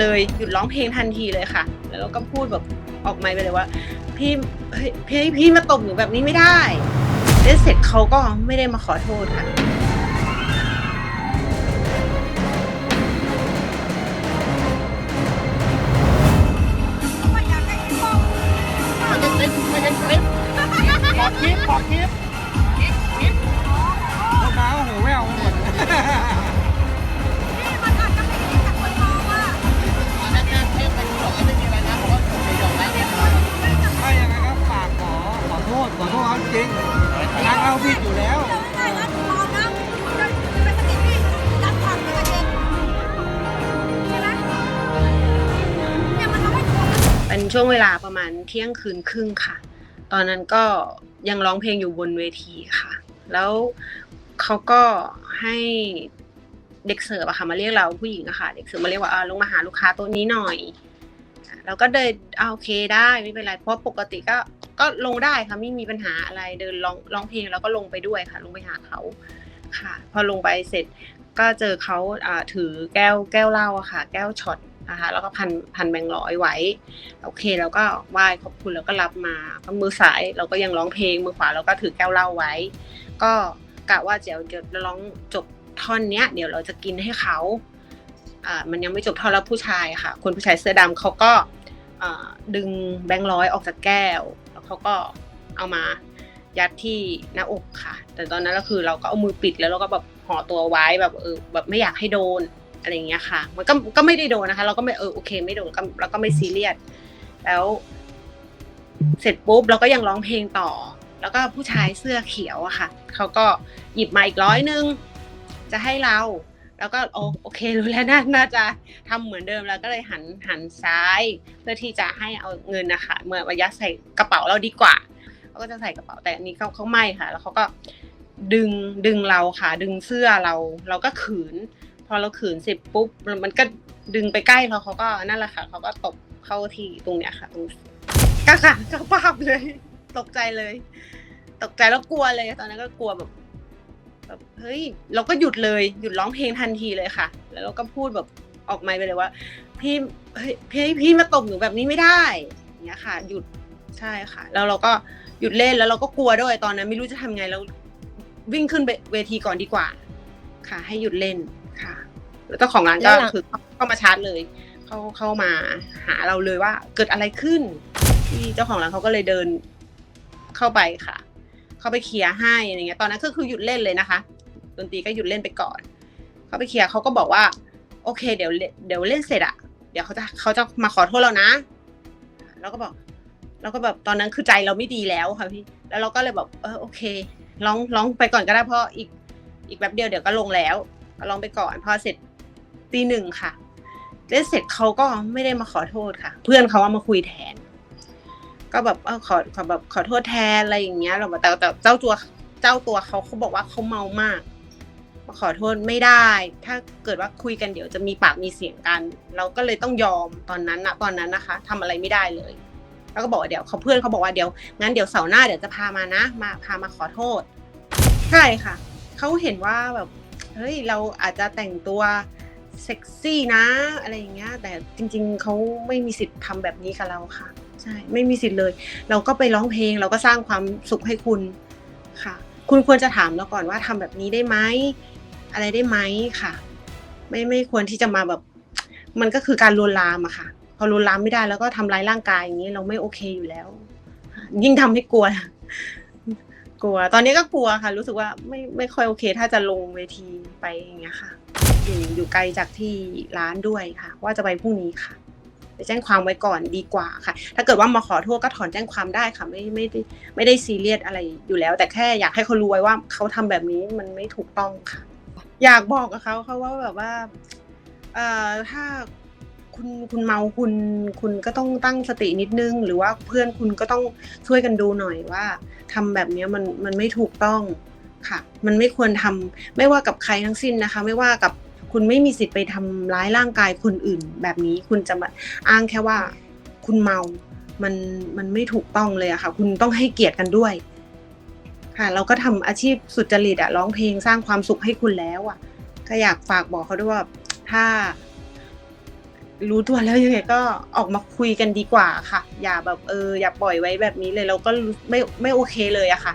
เลยหยุดร้องเพลงทันทีเลยค่ะ แล้วเราก็พูดแบบออกไมค์ไปเลยว่า พี่เฮ้ยพี่พี่มาตบหนูแบบนี้ไม่ได้แล้วเสร็จเขาก็ไม่ได้มาขอโทษค่ะ จริงทางเราผิดอยู่แล้วเป็นช่วงเวลาประมาณเที่ยงคืนครึ่งค่ะ ตอนนั้นก็ยังร้องเพลงอยู่บนเวทีค่ะ แล้วเขาก็ให้เด็กเสิร์ฟอะค่ะมาเรียกเราผู้หญิงอะค่ะ เด็กเสิร์ฟมาเรียกว่าอ่าลงมาหาลูกค้าโต๊ะนี้หน่อย เราก็เดินเอาโอเคได้ไม่เป็นไรเพราะปกติก็ก็ลงได้ค่ะไม่มีปัญหาอะไรเดินร้องร้องเพลงแล้วก็ลงไปด้วยค่ะ ลงไปหาเขาค่ะ พอลงไปเสร็จก็เจอเขาถือแก้วแก้วเหล้าอะค่ะ แก้วช็อตนะคะแล้วก็พันพันแบงร้อยไว้ โอเคเราก็ไหว้ขอบคุณแล้วก็รับมาก็มือซ้ายเราก็ยังร้องเพลงมือขวาเราก็ถือแก้วเหล้าไว้ ก็กะว่าเดี๋ยวจะร้องจบท่อนเนี้ย เดี๋ยวเราจะกินให้เขา มันยังไม่จบเท่อนแล้วผู้ชายค่ะ คนผู้ชายเสื้อดำเขาก็ดึงแบงค์ร้อยออกจากแก้ว แล้วเขาก็เอามายัดที่หน้าอกค่ะ แต่ตอนนั้นก็คือเราก็เอามือปิดแล้วเราก็แบบห่อตัวไว้แบบเออแบบไม่อยากให้โดนอะไรอย่างเงี้ยค่ะ มันก็ก็ไม่ได้โดนนะคะ เราก็ไม่เออโอเค ไม่โดนก็เราก็ไม่ซีเรียสแล้ว เสร็จปุ๊บเราก็ยังร้องเพลงต่อ แล้วก็ผู้ชายเสื้อเขียวอะค่ะเขาก็หยิบมาอีกร้อยหนึ่งจะให้เรา แล้วก็โอโอเครู้แล้วน่าน่าจะทำเหมือนเดิมแล้วก็เลยหันหันซ้ายเพื่อที่จะให้เอาเงินนะคะเมื่อมายัดใส่กระเป๋าเราดีกว่าเขาก็จะใส่กระเป๋าแต่อันนี้เขาเขาไม่ค่ะ แล้วเขาก็ดึงดึงเราค่ะ ดึงเสื้อเราเราก็ขืน พอเราขืนเสร็จปุ๊บมันก็ดึงไปใกล้เราเขาก็นั่นแหละค่ะเขาก็ตบเข้าที่ตรงเนี้ยค่ะตรงก็ค่ะก็ภาพเลย ตกใจเลย ตกใจแล้วกลัวเลย ตอนนั้นก็กลัวแบบ แบบเฮ้ยเราก็หยุดเลยหยุดร้องเพลงทันทีเลยค่ะ แล้วเราก็พูดแบบออกไมค์ไปเลยว่า พี่เฮ้ยพี่พี่มาตบหนูแบบนี้ไม่ได้อย่างเงี้ยค่ะ หยุดใช่ค่ะ แล้วเราก็หยุดเล่นแล้วเราก็กลัวด้วยตอนนั้น ไม่รู้จะทำไงแล้ววิ่งขึ้นเวทีก่อนดีกว่า ค่ะ ให้หยุดเล่นค่ะ แล้วเจ้าของร้านก็แล้วหลังคือเข้ามาชาร์จเลยเขาเข้ามาหาเราเลยว่าเกิดอะไรขึ้น ที่เจ้าของร้านเขาก็เลยเดินเข้าไปค่ะ เข้าไปเคลียร์ให้อะไรเงี้ยตอนนั้นก็คือหยุดเล่นเลยนะคะดนตรีก็หยุดเล่นไปก่อน เขาไปเคลียร์เขาก็บอกว่า โอเค เดี๋ยวเล่นเดี๋ยวเล่นเสร็จอะเดี๋ยวเขาจะเขาจะมาขอโทษเรานะ แล้วก็บอกเราก็แบบตอนนั้นคือใจเราไม่ดีแล้วค่ะพี่แล้วเราก็เลยแบบเออโอเคร้องร้องไปก่อนก็ได้เพราะอีกอีกแบบเดียวเดี๋ยวก็ลงแล้วก็ร้องไปก่อนพอเสร็จตีหนึ่งค่ะเล่นเสร็จเขาก็ไม่ได้มาขอโทษค่ะ เพื่อนเขาว่ามาคุยแทน ก็แบบเออขอขอแบบขอโทษแทนอะไรอย่างเงี้ยเราบอกแต่แต่เจ้าตัวเจ้าตัวเขาเขาบอกว่าเขาเมามากขอโทษไม่ได้ ถ้าเกิดว่าคุยกันเดี๋ยวจะมีปากมีเสียงกัน เราก็เลยต้องยอมตอนนั้นนะตอนนั้นนะคะทำอะไรไม่ได้เลย แล้วก็บอกว่าเดี๋ยวเขาเพื่อนเขาบอกว่าเดี๋ยวงั้นเดี๋ยวเสาร์หน้าเดี๋ยวจะพามานะ มาพามาขอโทษ ใช่ค่ะเขาเห็นว่าแบบเฮ้ยเราอาจจะแต่งตัวเซ็กซี่นะ อะไรอย่างเงี้ยแต่จริง ๆเขาไม่มีสิทธิ์ทำแบบนี้กับเราค่ะ ใช่ไม่มีสิทธิ์เลย เราก็ไปร้องเพลงเราก็สร้างความสุขให้คุณค่ะ คุณควรจะถามเราก่อนว่าทำแบบนี้ได้ไหมอะไรได้ไหมค่ะ ไม่ไม่ควรที่จะมาแบบ มันก็คือการลวนลามอะค่ะ พอลวนลามไม่ได้แล้วก็ทำร้ายร่างกายอย่างนี้เราไม่โอเคอยู่แล้ว ยิ่งทำให้กลัว กลัว ตอนนี้ก็กลัวค่ะ รู้สึกว่าไม่ไม่ค่อยโอเค ถ้าจะลงเวทีไปอย่างเงี้ยค่ะ อยู่อยู่ไกลจากที่ร้านด้วยค่ะ ว่าจะไปพรุ่งนี้ค่ะ ไปแจ้งความไว้ก่อนดีกว่าค่ะ ถ้าเกิดว่ามาขอโทษก็ถอนแจ้งความได้ค่ะ ไม่ไม่ได้ไม่ได้ซีเรียสอะไรอยู่แล้ว แต่แค่อยากให้เขารู้ไว้ว่าเขาทำแบบนี้มันไม่ถูกต้องค่ะ อยากบอกกับเขาเขาว่าแบบว่าเอ่อถ้าคุณคุณเมาคุณคุณก็ต้องตั้งสตินิดนึง หรือว่าเพื่อนคุณก็ต้องช่วยกันดูหน่อยว่าทำแบบนี้มันมันไม่ถูกต้องค่ะ มันไม่ควรทำไม่ว่ากับใครทั้งสิ้นนะคะ ไม่ว่ากับ คุณไม่มีสิทธิ์ไปทำร้ายร่างกายคนอื่น แบบนี้คุณจะมาอ้างแค่ว่า คุณเมา มันมันไม่ถูกต้องเลยอะค่ะ คุณต้องให้เกียรติกันด้วย ค่ะ เราก็ทำอาชีพสุจริตอะร้องเพลงสร้างความสุขให้คุณแล้วอะก็อยากฝากบอกเขาด้วยว่าถ้า รู้ตัวแล้วยังไงก็ออกมาคุยกันดีกว่าค่ะ อย่าแบบเออ อย่าปล่อยไว้แบบนี้เลยเราก็รู้ไม่ไม่โอเคเลยอะค่ะ